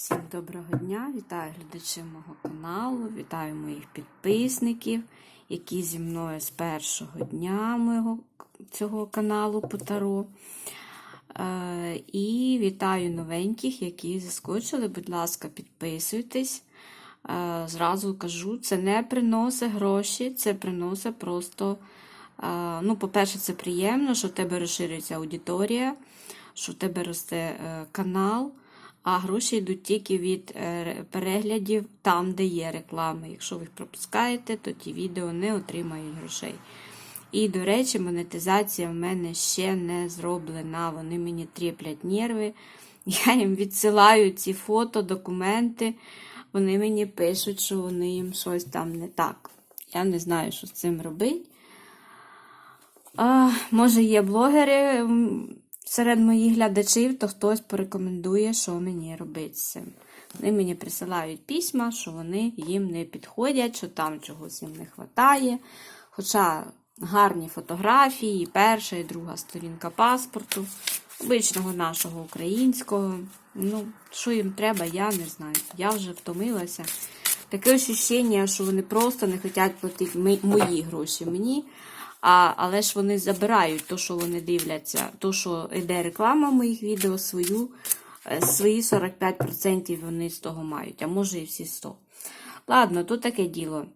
Всім доброго дня! Вітаю глядачів мого каналу, вітаю моїх підписників, які зі мною з першого дня мого цього каналу по Таро. Е, і вітаю новеньких, які заскочили. Будь ласка, підписуйтесь. Е, зразу кажу, це не приносить гроші, це приносить просто. е, Ну, по-перше, це приємно, що в тебе розширюється аудиторія, що в тебе росте канал а гроші йдуть тільки від е, переглядів там, де є реклама. Якщо ви їх пропускаєте, то ті відео не отримають грошей. І, до речі, монетизація в мене ще не зроблена. Вони мені тріплять нерви. Я їм відсилаю ці фото, документи. Вони мені пишуть, що вони їм щось там не так. Я не знаю, що з цим робити. Може, є блогери серед моїх глядачів, то хтось порекомендує, що мені робити з цим. Вони мені присилають письма, що вони їм не підходять, що там чогось їм не вистачає. Хоча гарні фотографії, і перша, і друга сторінка паспорту, обичного нашого українського. Ну, що їм треба, я не знаю. Я вже втомилася. Таке ощущення, що вони просто не хочуть платити мої гроші мені. А, але ж вони забирають то, що вони дивляться, то, що йде реклама моїх відео, свою, е, свої 45% вони з того мають, а може і всі 100%. Ладно, то таке діло.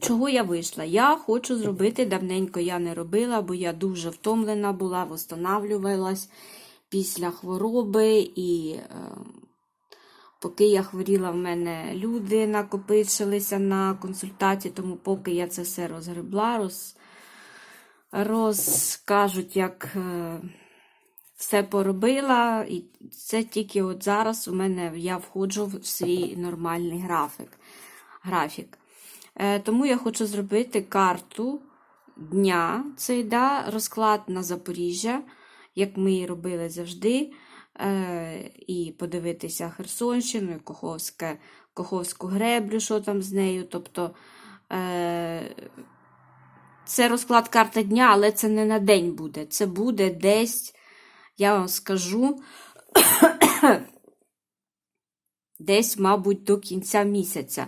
Чого я вийшла? Я хочу зробити давненько я не робила, бо я дуже втомлена була, восстанавлювалась після хвороби. І е, поки я хворіла, в мене люди накопичилися на консультації, тому поки я це все розгребла, роз, розкажуть, як е, все поробила. І це тільки от зараз у мене я входжу в свій нормальний графік. графік. Е, Тому я хочу зробити карту дня. Це да, розклад на Запоріжжя, як ми і робили завжди. Е, І подивитися Херсонщину, Коховське, Коховську греблю, що там з нею. Тобто це розклад карта дня, але це не на день буде. Це буде десь, я вам скажу, десь, мабуть, до кінця місяця.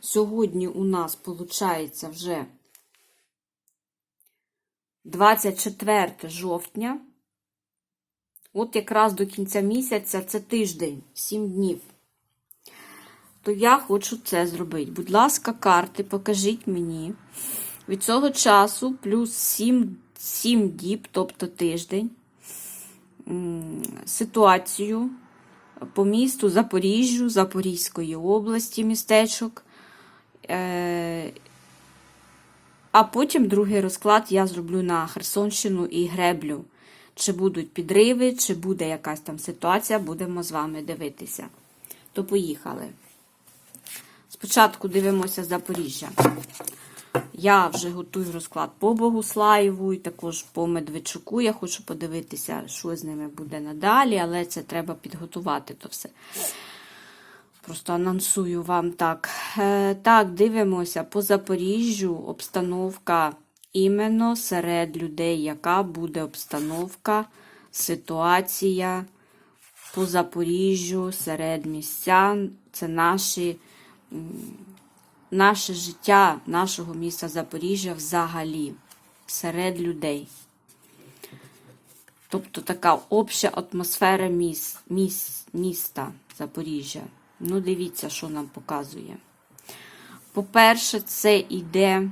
Сьогодні у нас виходить вже 24 жовтня. От якраз до кінця місяця це тиждень, 7 днів. То я хочу це зробити. Будь ласка, карти, покажіть мені. Від цього часу плюс 7, 7 діб, тобто тиждень, ситуацію по місту Запоріжжю, Запорізької області, містечок. Е, А потім другий розклад я зроблю на Херсонщину і Греблю. Чи будуть підриви, чи буде якась там ситуація, будемо з вами дивитися. То поїхали. Спочатку дивимося Запоріжжя. Я вже готую розклад по Богуслаєву і також по Медведчуку. Я хочу подивитися, що з ними буде надалі, але це треба підготувати то все. Просто анонсую вам так. Е, Так, дивимося по Запоріжжю обстановка іменно серед людей, яка буде обстановка, ситуація по Запоріжжю, серед містян. Це наші, наше життя нашого міста Запоріжжя взагалі, серед людей. Тобто така обща атмосфера міс, міс, міста Запоріжжя. Ну, дивіться, що нам показує. По-перше, це іде.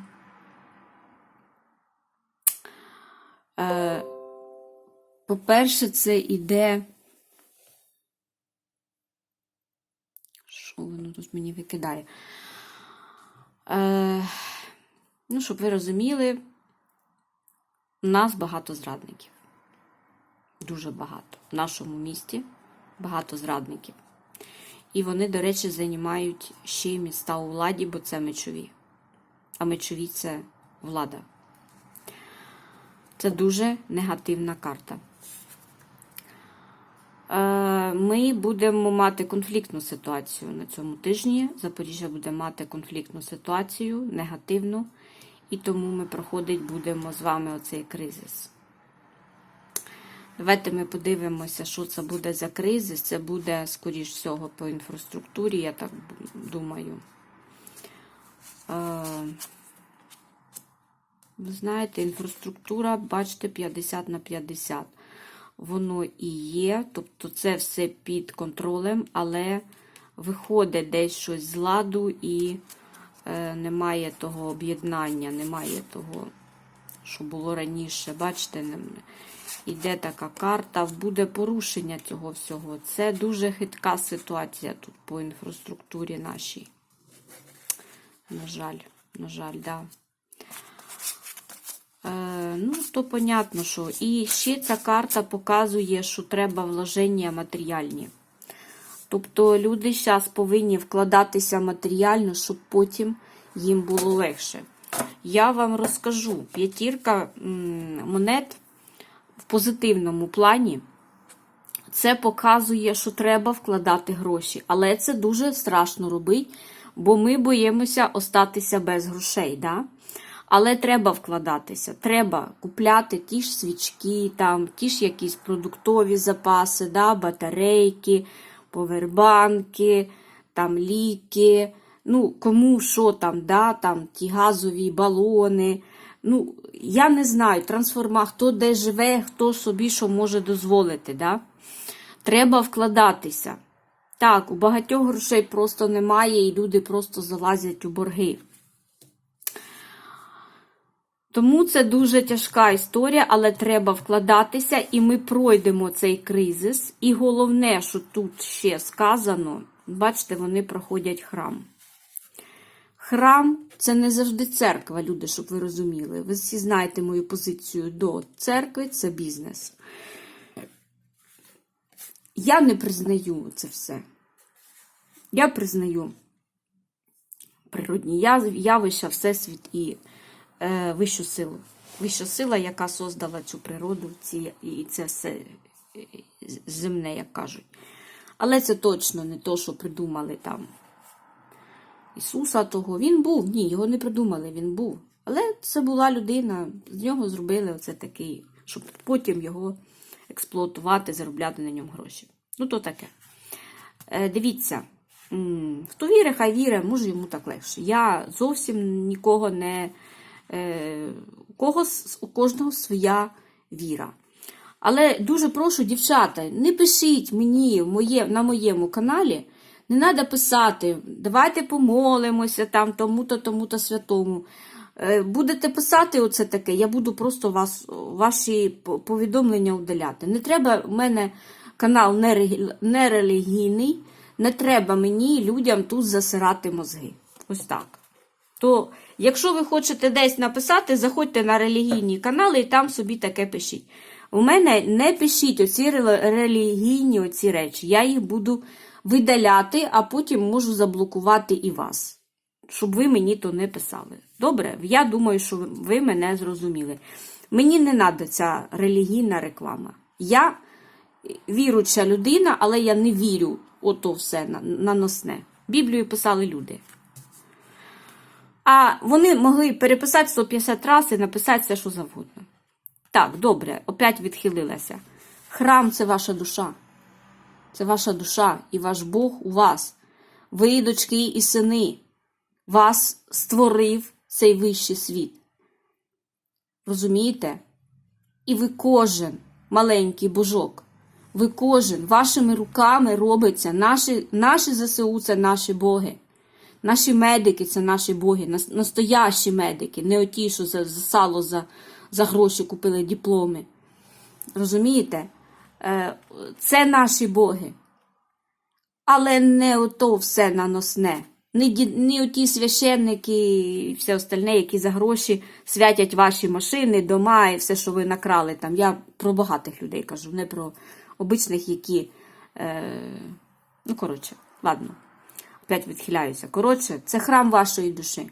Е, По-перше, це іде. Що воно тут мені викидає? Е, Ну, щоб ви розуміли, у нас багато зрадників. Дуже багато. В нашому місті багато зрадників. І вони, до речі, займають ще й міста у владі, бо це мечові. А мечові це влада. Це дуже негативна карта. Е, Ми будемо мати конфліктну ситуацію на цьому тижні. Запоріжжя буде мати конфліктну ситуацію, негативну, і тому ми проходить будемо з вами оцей кризис. Давайте ми подивимося, що це буде за кризис. Це буде, скоріш всього, по інфраструктурі, я так думаю. Е, Ви знаєте, інфраструктура, бачите, 50 на 50. Воно і є, тобто це все під контролем, але виходить десь щось з ладу і е, немає того об'єднання, немає того, що було раніше. Бачите, іде така карта, буде порушення цього всього. Це дуже хитка ситуація тут по інфраструктурі нашій. На жаль, на жаль, да. То понятно, що. І ще ця карта показує, що треба вложення матеріальні. Тобто люди зараз повинні вкладатися матеріально, щоб потім їм було легше. Я вам розкажу: п'ятірка монет в позитивному плані. Це показує, що треба вкладати гроші. Але це дуже страшно робити, бо ми боїмося остатися без грошей. Да? Але треба вкладатися. Треба купляти ті ж свічки, там, ті ж якісь продуктові запаси, да? батарейки, повербанки, там, ліки. Ну, кому що там, да? там, ті газові балони. Ну, я не знаю, трансформа, хто де живе, хто собі що може дозволити. Да? Треба вкладатися. Так, у багатьох грошей просто немає, і люди просто залазять у борги. Тому це дуже тяжка історія, але треба вкладатися, і ми пройдемо цей кризис. І головне, що тут ще сказано, бачите, вони проходять храм. Храм це не завжди церква, люди, щоб ви розуміли. Ви всі знаєте мою позицію до церкви це бізнес. Я не признаю це все. Я признаю природні явища, Всесвіт і вищу силу. Вища сила, яка создала цю природу, ці, і це все е, земне, як кажуть. Але це точно не то, що придумали там Ісуса того. Він був, ні, його не придумали, він був. Але це була людина, з нього зробили оце такий, щоб потім його експлуатувати, заробляти на ньому гроші. Ну, то таке. Е, дивіться, хто вірить, хай вірить, може йому так легше. Я зовсім нікого не. Е, у, кого, с- у кожного своя віра. Але дуже прошу, дівчата, не пишіть мені моє, на моєму каналі, не треба писати, давайте помолимося там, тому-то, тому-то святому. Е, Будете писати оце таке, я буду просто вас, ваші повідомлення удаляти. Не треба, в мене канал нерелігійний, не треба мені людям тут засирати мозги. Ось так. То, якщо ви хочете десь написати, заходьте на релігійні канали і там собі таке пишіть. У мене не пишіть оці релігійні оці речі. Я їх буду видаляти, а потім можу заблокувати і вас, щоб ви мені то не писали. Добре? Я думаю, що ви- мене зрозуміли. Мені не треба ця релігійна реклама. Я віруча людина, але я не вірю ото все на- наносне. Біблію писали люди. А вони могли переписати 150 разів і написати все, що завгодно. Так, добре, опять відхилилася. Храм це ваша душа. Це ваша душа і ваш Бог у вас. Ви, дочки і сини. Вас створив цей вищий світ. Розумієте? І ви кожен маленький божок. Ви кожен вашими руками робиться. Наші, наші ЗСУ це наші боги. Наші медики це наші боги, нас- настоящі медики, не оті, що за, за сало за, за гроші купили дипломи. Розумієте? Е, Це наші боги. Але не ото все наносне. Не, не оті священники і все остальне, які за гроші святять ваші машини, дома і все, що ви накрали там. Я про багатих людей кажу, не про обичних, які. Е, ну, коротше, ладно. Опять відхиляюся. Коротше, це храм вашої душі.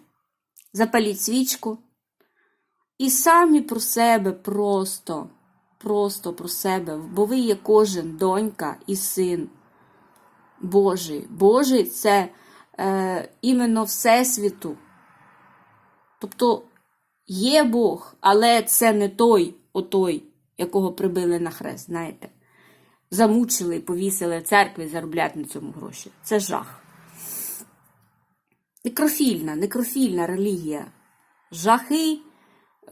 Запаліть свічку. І самі про себе просто, просто про себе, бо ви є кожен донька і син Божий. Божий це е, іменно Всесвіту. Тобто є Бог, але це не той, отой, якого прибили на хрест, знаєте. Замучили, повісили в церкві, заробляють на цьому гроші. Це жах. Некрофільна, некрофільна релігія. Жахи,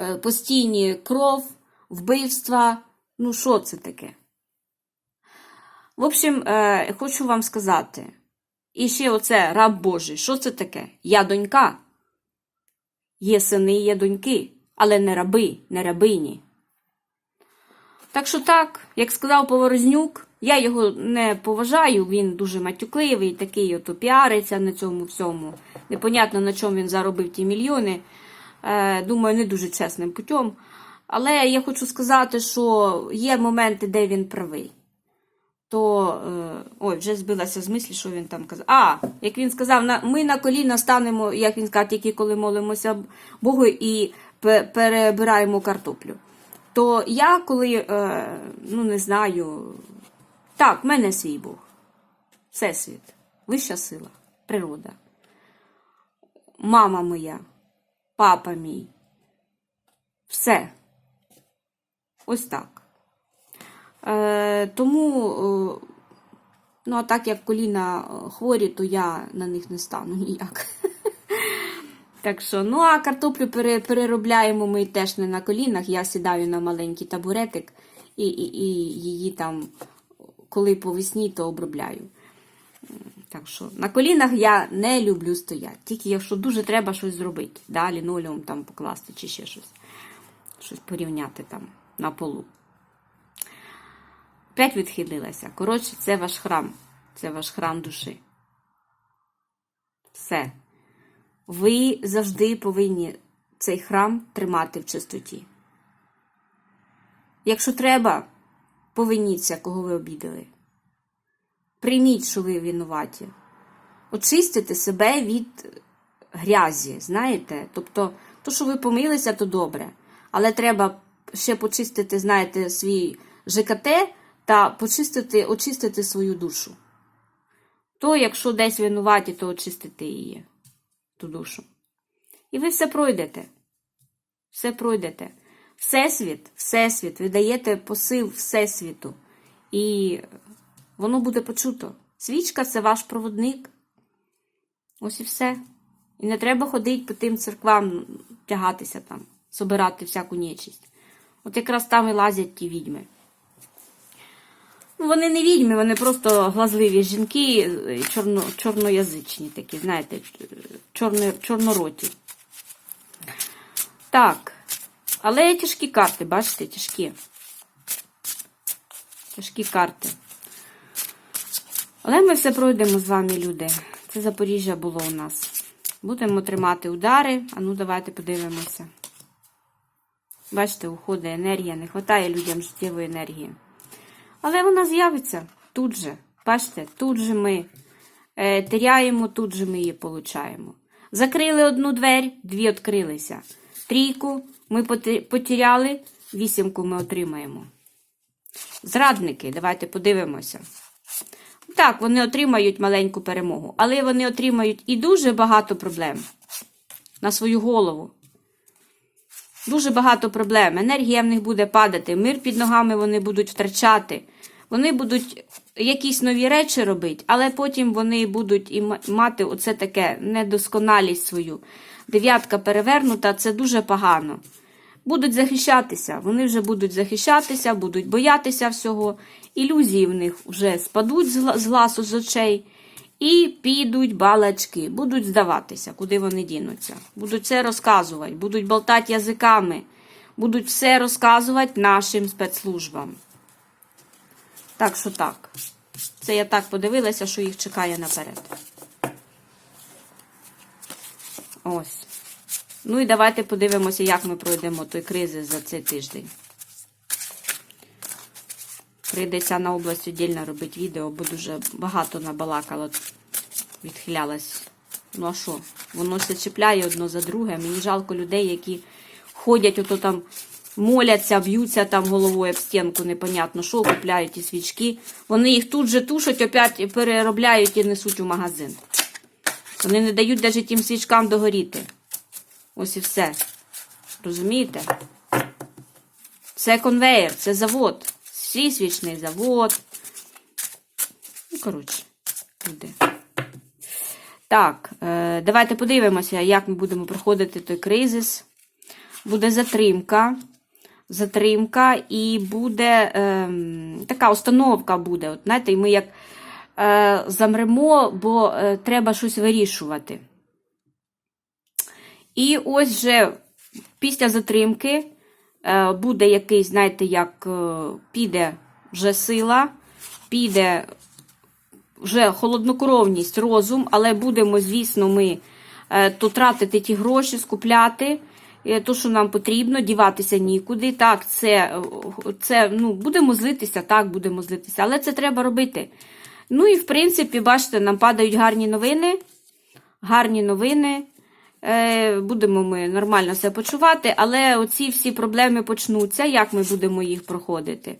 е, постійні кров, вбивства. Ну, що це таке? В общем, е, хочу вам сказати. І ще оце раб Божий. Що це таке? Я донька. Є сини, є доньки, але не раби, не рабині. Так що так, як сказав Поворознюк, я його не поважаю, він дуже матюкливий, такий ото піариться на цьому всьому. Непонятно, на чому він заробив ті мільйони. Е, думаю, не дуже чесним путем. Але я хочу сказати, що є моменти, де він правий. То, е, ой, вже збилася з мислі, що він там казав. А, як він сказав, ми на коліна станемо, як він сказав, тільки коли молимося Богу і перебираємо картоплю. То я коли, е, ну не знаю, так, в мене свій Бог. Всесвіт, вища сила, природа. Мама моя, папа мій. Все. Ось так. Е, тому, е, ну, а так як коліна е, хворі, то я на них не стану ніяк. Так що, ну а картоплю переробляємо ми теж не на колінах. Я сідаю на маленький табуретик і, і, і її там, коли по весні, то обробляю. Так що на колінах я не люблю стояти. Тільки якщо дуже треба щось зробити. Да, лінолеум там покласти чи ще щось. Щось порівняти там на полу. П'ять відхилилася. Коротше, це ваш храм. Це ваш храм душі. Все. Ви завжди повинні цей храм тримати в чистоті. Якщо треба, повиніться, кого ви обідали. Прийміть, що ви винуваті. Очистите себе від грязі, знаєте? Тобто, то, що ви помилися, то добре. Але треба ще почистити, знаєте, свій ЖКТ та почистити, очистити свою душу. То, якщо десь винуваті, то очистити її ту душу. І ви все пройдете. Все пройдете. Всесвіт, Всесвіт, ви даєте посил Всесвіту. І воно буде почуто. Свічка це ваш проводник. Ось і все. І не треба ходити по тим церквам, тягатися там, собирати всяку нечисть. От якраз там і лазять ті відьми. Ну, вони не відьми, вони просто глазливі жінки, е, чорно, чорноязичні такі, знаєте, чорно, чорнороті. Так. Але тяжкі карти, бачите, тяжкі. Тяжкі карти. Але ми все пройдемо з вами, люди. Це Запоріжжя було у нас. Будемо тримати удари. А ну, давайте подивимося. Бачите, уходить енергія, не вистачає людям життєвої енергії. Але вона з'явиться тут же. Бачите, тут же ми е, теряємо, тут же ми її получаємо. Закрили одну двері, дві відкрилися. Трійку ми потеряли, вісімку ми отримаємо. Зрадники, давайте подивимося. Так, вони отримають маленьку перемогу, але вони отримають і дуже багато проблем на свою голову. Дуже багато проблем. Енергія в них буде падати, мир під ногами вони будуть втрачати. Вони будуть якісь нові речі робити, але потім вони будуть мати оце таке недосконалість свою. Дев'ятка перевернута це дуже погано. Будуть захищатися, вони вже будуть захищатися, будуть боятися всього. Ілюзії в них вже спадуть з гла- гласу з очей. І підуть балачки, будуть здаватися, куди вони дінуться. Будуть все розказувати, будуть болтати язиками, будуть все розказувати нашим спецслужбам. Так що так. Це я так подивилася, що їх чекає наперед. Ось. Ну і давайте подивимося, як ми пройдемо той кризи за цей тиждень. Прийдеться на область віддільно робити відео, бо дуже багато набалакала, відхилялась. Ну а що? Воно все чіпляє одно за друге. Мені жалко людей, які ходять, ото там моляться, б'ються там головою об стінку, непонятно що, купляють ті свічки. Вони їх тут же тушать, опять переробляють і несуть у магазин. Вони не дають навіть тим свічкам догоріти. Ось і все. Розумієте? Це конвейер, це завод. Свій свічний завод. Ну, коротше, буде. Так, е, давайте подивимося, як ми будемо проходити той кризис. Буде затримка. Затримка, і буде е, така установка буде. От, знаєте, і ми як замремо, бо е, треба щось вирішувати. І ось вже після затримки е, буде якийсь, знаєте, як е, піде вже сила, піде вже холоднокровність, розум, але будемо, звісно, ми е, то тратити ті гроші, скупляти. е, То, що нам потрібно, діватися нікуди. Так, це, е, це ну, будемо злитися, так, будемо злитися, але це треба робити. Ну і, в принципі, бачите, нам падають гарні новини. Гарні новини. Е, Будемо ми нормально себе почувати, але оці всі проблеми почнуться. Як ми будемо їх проходити?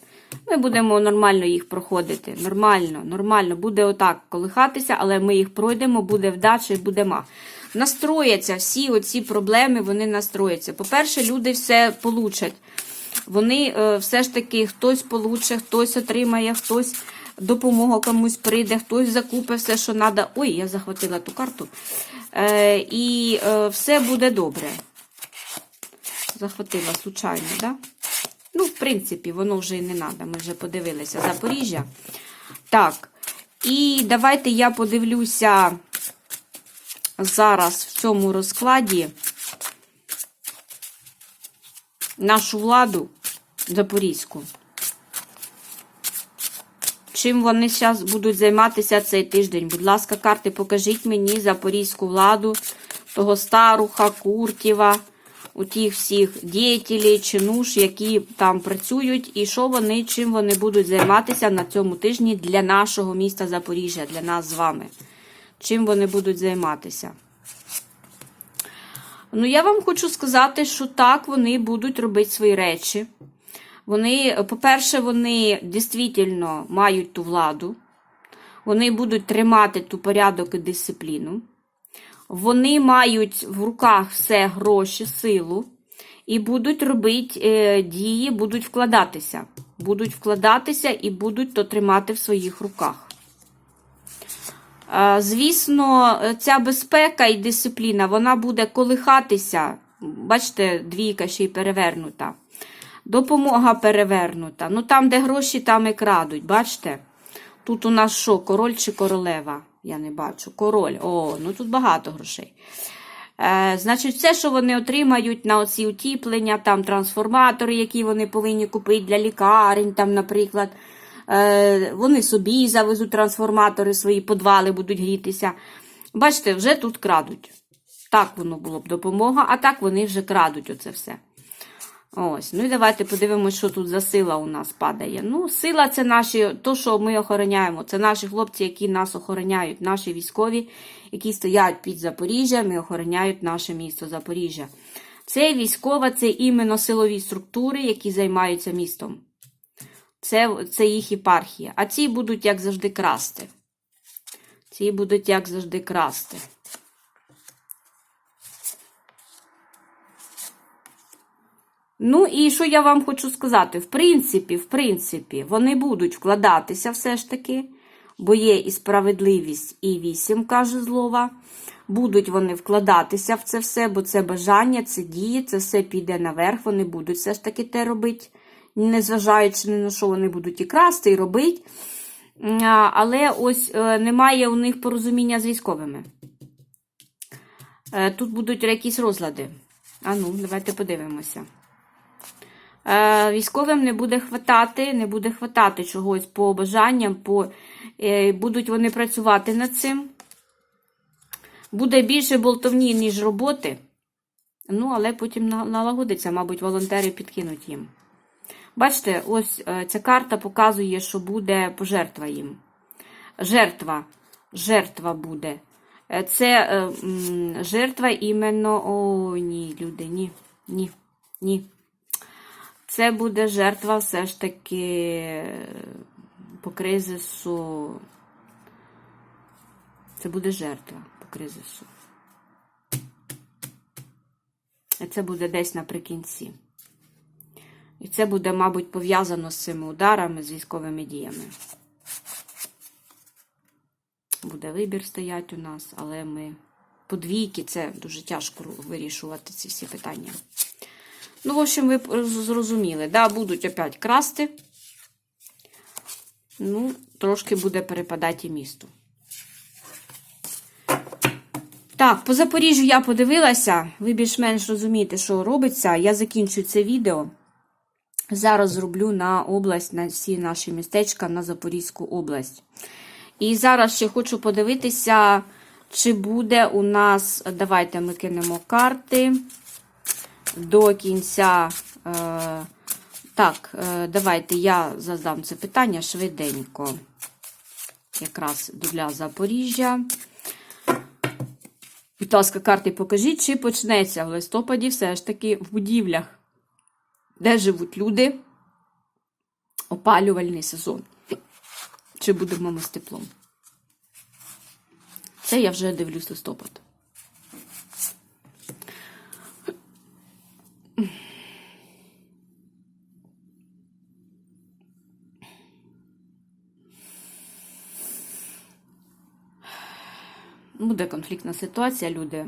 Ми будемо нормально їх проходити. Нормально, нормально. Буде отак колихатися, але ми їх пройдемо, буде вдача і буде мах. Настрояться всі оці проблеми, вони настрояться. По-перше, люди все получать. Вони е, все ж таки хтось получить, хтось отримає, хтось допомога комусь прийде, хтось закупить все, що треба. Ой, я захватила ту карту. Е, і е, все буде добре. Захватила случайно, так? Да? Ну, в принципі, воно вже і не треба. Ми вже подивилися Запоріжжя. Так. І давайте я подивлюся зараз в цьому розкладі нашу владу Запорізьку. Чим вони зараз будуть займатися цей тиждень? Будь ласка, карти, покажіть мені запорізьку владу, того старуха, Куртєва, у тих всіх діятелів, чинуш, які там працюють, і що вони, чим вони будуть займатися на цьому тижні для нашого міста Запоріжжя, для нас з вами. Чим вони будуть займатися? Ну, я вам хочу сказати, що так, вони будуть робити свої речі. Вони, по-перше, вони дійсно мають ту владу, вони будуть тримати ту порядок і дисципліну. Вони мають в руках все гроші, силу, і будуть робити е, дії, будуть вкладатися. Будуть вкладатися і будуть то тримати в своїх руках. Звісно, ця безпека і дисципліна вона буде колихатися. Бачите, двійка ще й перевернута. Допомога перевернута. Ну там, де гроші, там і крадуть. Бачите? Тут у нас що, король чи королева? Я не бачу. Король. О, ну тут багато грошей. Е, Значить, все, що вони отримають на оці утіплення, там трансформатори, які вони повинні купити для лікарень, там, наприклад. Е, Вони собі завезуть трансформатори, свої подвали будуть грітися. Бачите, вже тут крадуть. Так воно було б допомога, а так вони вже крадуть оце все. Ось, ну і давайте подивимося, що тут за сила у нас падає. Ну, сила це наші, то, що ми охороняємо. Це наші хлопці, які нас охороняють, наші військові, які стоять під Запоріжжям і охороняють наше місто Запоріжжя. Це військова, це іменно силові структури, які займаються містом. Це, це їх єпархія. А ці будуть, як завжди, красти. Ці будуть, як завжди, красти. Ну, і що я вам хочу сказати? В принципі, в принципі, вони будуть вкладатися все ж таки, бо є і справедливість, і вісім, каже злова. Будуть вони вкладатися в це все, бо це бажання, це дії, це все піде наверх, вони будуть все ж таки те робити, незважаючи на що вони будуть і красти, і робити. Але ось е, немає у них порозуміння з військовими. Е, Тут будуть якісь розлади. А ну, давайте подивимося. Е, Військовим не буде хватати, не буде хватати чогось по бажанням, по, е, будуть вони працювати над цим. Буде більше болтовні, ніж роботи. Ну, але потім налагодиться, мабуть, волонтери підкинуть їм. Бачите, ось е, ця карта показує, що буде пожертва їм. Жертва. Жертва буде. Це жертва іменно. О, ні, люди, ні, ні, ні. Це буде жертва все ж таки е, по кризису. Це буде жертва по кризису. І Це буде десь наприкінці. І це буде, мабуть, пов'язано з цими ударами, з військовими діями. Буде вибір стоять у нас, але ми подвійки, це дуже тяжко вирішувати ці всі питання. Ну, в общем, ви зрозуміли, да, будуть опять красти. Ну, трошки буде перепадати і місто. Так, по Запоріжжю я подивилася. Ви більш-менш розумієте, що робиться. Я закінчую це відео. Зараз зроблю на область, на всі наші містечка, на Запорізьку область. І зараз ще хочу подивитися, чи буде у нас. Давайте ми кинемо карти до кінця. Е, так, е, давайте я задам це питання швиденько. Якраз для Запоріжжя. Будь ласка, карти покажіть, чи почнеться в листопаді все ж таки в будівлях, де живуть люди, опалювальний сезон. Чи будемо ми з теплом? Це я вже дивлюсь листопад. Буде конфліктна ситуація, люди.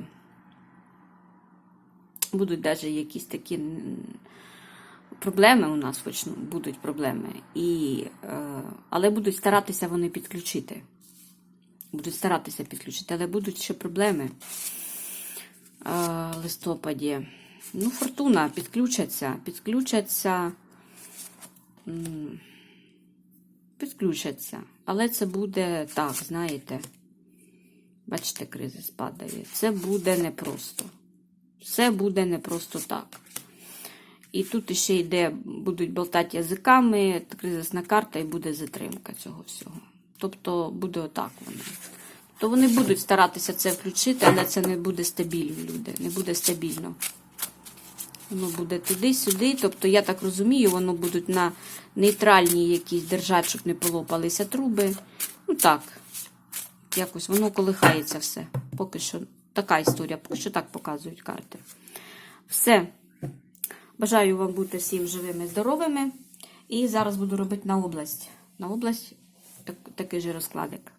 Будуть навіть якісь такі проблеми у нас, ну, будуть проблеми. І, е, але будуть старатися вони підключити. Будуть старатися підключити, але будуть ще проблеми е, в листопаді. Ну, фортуна підключаться, підключаться. Підключаться. Але це буде так, знаєте. Бачите, кризис падає. Це буде непросто. Все буде не просто так. І тут ще йде, будуть болтати язиками, кризисна карта і буде затримка цього всього. Тобто буде отак воно. То вони будуть старатися це включити, але це не буде стабільно, люди. Не буде стабільно. Воно буде туди-сюди. Тобто, я так розумію, воно будуть на нейтральній якійсь держати, щоб не полопалися труби. Ну так. Якось воно колихається все. Поки що така історія, поки що так показують карти. Все. Бажаю вам бути всім живими, здоровими. І зараз буду робити на область. На область так, такий же розкладик.